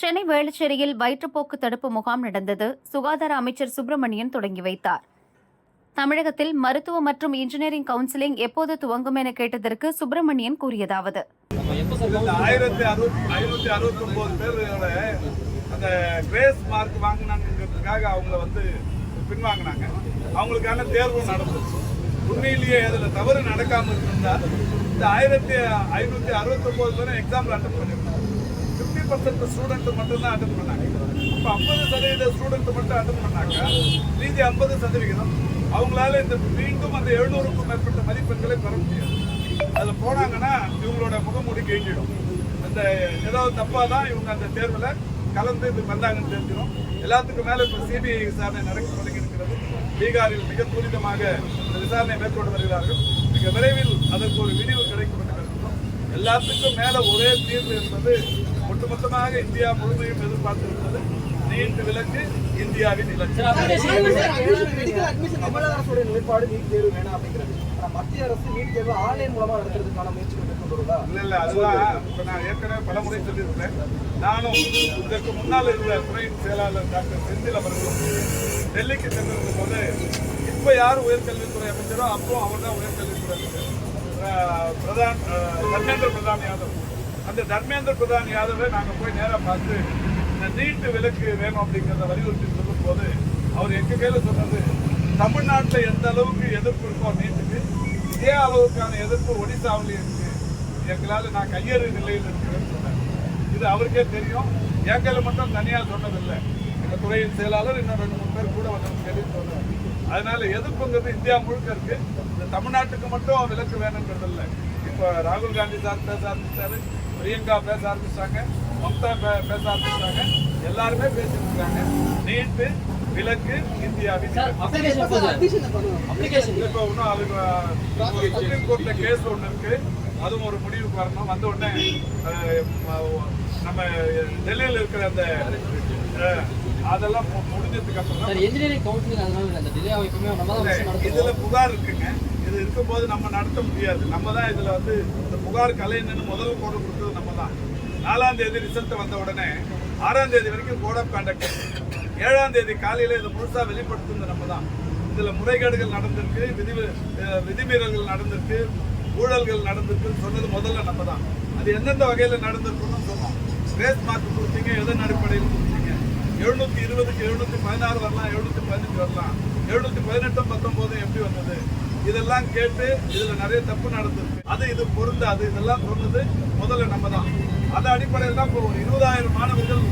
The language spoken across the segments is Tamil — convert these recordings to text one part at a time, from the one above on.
சென்னை வேளச்சேரியில் வயிற்றுப்போக்கு தடுப்பு முகாம் நடந்தது. சுகாதார அமைச்சர் சுப்பிரமணியன் தொடங்கி வைத்தார். தமிழகத்தில் மருத்துவ மற்றும் இன்ஜினியரிங் கவுன்சிலிங் எப்போது துவங்கும் என கேட்டதற்கு சுப்பிரமணியன் கூறியதாவது. அந்த கிரேஸ் மார்க் வாங்கினாங்கிறதுக்காக அவங்கள வந்து பின்வாங்கினாங்க. அவங்களுக்கான தேர்வு நடந்துச்சு. உண்மையிலேயே அதில் தவறு நடக்காமல் இருந்தால் இந்த ஆயிரத்தி ஐநூற்றி அறுபத்தொம்போது பேரும் எக்ஸாம்பிள் அட்டன் பண்ணியிருந்தாங்க பர்சன்ட் ஸ்டூடெண்ட் மட்டும்தான் அட்டன் பண்ணாங்க. இப்போ ஐம்பது சதவீத ஸ்டூடெண்ட் மட்டும் அட்டன் பண்ணாங்க. மீதி ஐம்பது சதவிகிதம் அவங்களால இந்த மீண்டும் அந்த எழுநூறுக்கும் மேற்பட்ட மதிப்பெண்களை பெற முடியாது. அதில் போனாங்கன்னா இவங்களோட முகமூடி கிழிஞ்சிடும் அந்த ஏதாவது தப்பாக தான் இவங்க அந்த தேர்வில் கலந்து இது வந்தாங்கன்னு தெரிஞ்சிடும். எல்லாத்துக்கும் மேலே இப்போ சிபிஐ விசாரணை நடக்க தொடங்கி இருக்கிறது. பீகாரில் மிக துரிதமாக இந்த விசாரணை மேற்கொண்டு வருகிறார்கள். மிக விரைவில் அதற்கு ஒரு விடிவு கிடைக்கும் என்று எல்லாத்துக்கும் மேலே ஒரே தீர்வு என்பது ஒட்டுமொத்தமாக இந்தியா முழுமையும் எதிர்பார்த்திருப்பது நீட் விலக்கு இந்தியாவின் இலக்கு. தமிழக அரசுடைய நிலைப்பாடு நீட் தேர்வு வேணாம் அப்படிங்கிறது. மத்திய அரசு நீட் தேர்வு ஆன்லைன் மூலமா நடத்துறதுக்கான முயற்சிகள் மேற்கொண்டுள்ளதா இல்ல இல்ல அதுதான் இப்ப நான் ஏற்கனவே பல முறை சொல்லியிருக்கிறேன். நானும் இதற்கு முன்னால் இருந்த துறையின் செயலாளர் டாக்டர் செந்தில் அவர்களும் டெல்லிக்கு சென்றிருந்த போது இப்ப யார் உயர்கல்வித்துறை அமைச்சரோ அப்போ அவர் தான் உயர்கல்வித்துறை அமைச்சர். பிரதான் தர்மேந்திர பிரதான் யாதவ். அந்த தர்மேந்திர பிரதான் யாதவை நாங்கள் போய் நேராக பார்த்து இந்த நீட்டு விலக்கு வேணும் அப்படிங்கிறத வலியுறுத்தி சொல்லும் போது அவர் எங்கள் கையில் சொன்னது தமிழ்நாட்டில் எந்த அளவுக்கு எதிர்ப்பு இருக்கோ நீட்டுக்கு இதே அளவுக்கான எதிர்ப்பு ஒடிசாவிலையும் இருக்கு. எங்களால் நான் கையறு நிலையில் இருக்கிறேன்னு சொன்னேன் இது அவருக்கே தெரியும். என் கையில் மட்டும் தனியாக சொன்னதில்லை. எங்கள் துறையின் செயலாளர் இன்னும் ரெண்டு மூணு பேர் கூட வந்து கேள்வி சொன்னார். அதனால எதிர்ப்புங்கிறது இந்தியா முழுக்க இருக்கு. இந்த தமிழ்நாட்டுக்கு மட்டும் விலக்கு வேணுங்கிறது இல்லை. இப்போ ராகுல் காந்தி சார் பேச ஆரம்பிச்சாரு. பிரியங்கா பேச ஆரம்பிச்சாங்க மம்தா பே- பேச ஆரம்பிச்சாங்க. எல்லாருமே பேசிட்டு இருக்காங்க நீட்டு விலக்கு இந்தியாவின் இப்போ இன்னும் அதுக்கு சுப்ரீம் கோர்ட்ல கேஸ் ஒன்று இருக்கு. அதுவும் ஒரு முடிவுக்கு வரணும். வந்த உடனே நம்ம டெல்லியில் இருக்கிற அந்த அதெல்லாம் முடிஞ்சதுக்கு அப்புறம் இதுல புகார் இருக்குங்க. இது இருக்கும்போது நம்ம நடத்த முடியாது. நம்ம தான் இதில் வந்து இந்த புகார் கலைன்னு முதல் கோடு கொடுத்தது நம்ம தான். நாலாம் தேதி ரிசல்ட் வந்த உடனே ஆறாம் தேதி வரைக்கும் கோட் ஆஃப் கான்டக்ட் ஏழாம் தேதி காலையில் இதை முழுசாக வெளிப்படுத்துனது நம்ம தான். இதில் முறைகேடுகள் நடந்திருக்கு விதி விதிமீறல்கள் நடந்திருக்கு ஊழல்கள் நடந்திருக்குன்னு சொன்னது முதல்ல நம்ம தான். அது எந்தெந்த வகையில் நடந்திருக்குன்னு சொன்னோம் கிரேஸ் மார்க் கொடுத்தீங்க எதன் அடிப்படையில் கொடுத்தீங்க? எழுநூற்றி இருபதுக்கு எழுநூற்றி பதினாறு வரலாம் எழுநூற்றி பதினஞ்சு வரலாம். எழுநூற்றி பதினெட்டும் பத்தொம்போதும் எப்படி வந்தது? இதெல்லாம் கேட்டு இதுல நிறைய தப்பு நடந்திருக்கு. அது இது பொருந்தாது. இதெல்லாம் சொன்னது முதல்ல நம்ம தான் அந்த அடிப்படையில் தான் இப்போ ஒரு இருபதாயிரம் மாணவர்கள்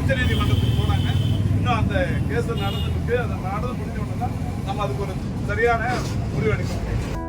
உச்சநீதிமன்றத்துக்கு போனாங்க. இன்னும் அந்த கேஸ் நடந்துருக்கு. அந்த நடந்து முடிஞ்ச உடனே தான் நம்ம அதுக்கு ஒரு சரியான முடிவு எடுக்க முடியும்.